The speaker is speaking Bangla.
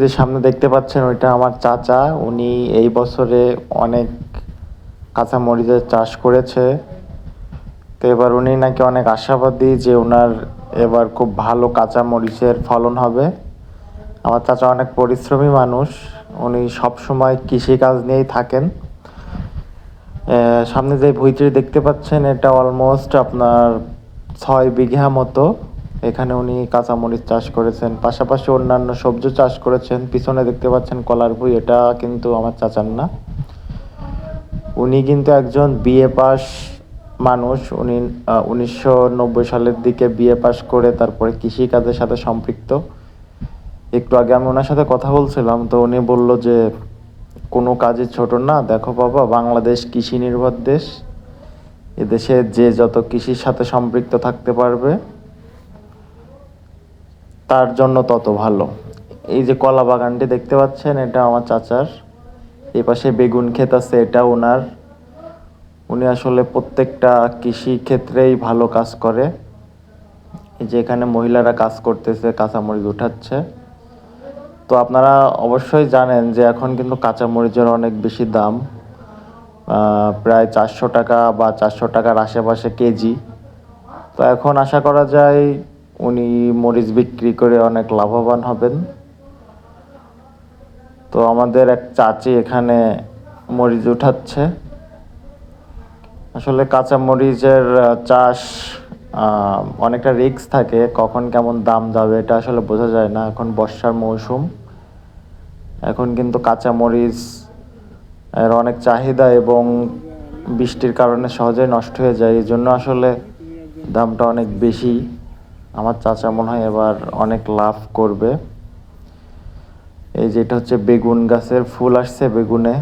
যে সামনে দেখতে পাচ্ছেন ওইটা আমার চাচা। উনি এই বছরে অনেক কাঁচা মরিচের চাষ করেছে। তো এবার উনি নাকি অনেক আশাবাদী যে ওনার এবার খুব ভালো কাঁচা মরিচের ফলন হবে। আমার চাচা অনেক পরিশ্রমী মানুষ। উনি সব সময় কৃষিকাজ নিয়েই থাকেন। সামনে যে ভুঁইটি দেখতে পাচ্ছেন, এটা অলমোস্ট আপনার ছয় বিঘা মতো। এখানে উনি কাঁচামরিচ চাষ করেছেন, পাশাপাশি অন্যান্য সবজি চাষ করেছেন, পিছনে দেখতে পাচ্ছেন কলার ভুই, এটা কিন্তু আমার চাচার না। উনি কিন্তু একজন বিএ পাস মানুষ, উনি উনিশশো নব্বই সালের দিকে বিএ পাস করে তারপরে কৃষিকাজের সাথে সম্পৃক্ত। একটু আগে আমি ওনার সাথে কথা বলছিলাম, তো উনি বলল যে, কোনো কাজে ছোট না, দেখো বাবা, বাংলাদেশ কৃষি নির্ভর দেশ। এদেশে যে যত কৃষির সাথে সম্পৃক্ত থাকতে পারবে তার জন্য তত ভালো। এই যে কলা বাগানটি দেখতে পাচ্ছেন, এটা আমার চাচার। এই পাশে বেগুন ক্ষেত আছে, এটা ওনার উনি আসলে প্রত্যেকটা কৃষি ক্ষেত্রেই ভালো কাজ করে। যে এখানে মহিলারা কাজ করতেছে, কাঁচামরিচ উঠাচ্ছে। তো আপনারা অবশ্যই জানেন যে এখন কিন্তু কাঁচামরিচের অনেক বেশি দাম। প্রায় চারশো টাকা বা চারশো টাকার আশেপাশে কেজি। তো এখন আশা করা যায় উনি মরিচ বিক্রি করে অনেক লাভবান হবেন। তো আমাদের এক চাচি এখানে মরিচ উঠাচ্ছে। আসলে কাঁচা মরিচের চাষ অনেকটা রিস্ক থাকে, কখন কেমন দাম যাবে এটা আসলে বোঝা যায় না। এখন বর্ষার মৌসুম, এখন কিন্তু কাঁচা মরিচ এর অনেক চাহিদা এবং বৃষ্টির কারণে সহজেই নষ্ট হয়ে যায়। এই জন্য আসলে দামটা অনেক বেশি। আমার চাচা মনে হয় এবার অনেক লাভ করবে। এই যেটা হচ্ছে বেগুন গাছের ফুল আসছে বেগুনে।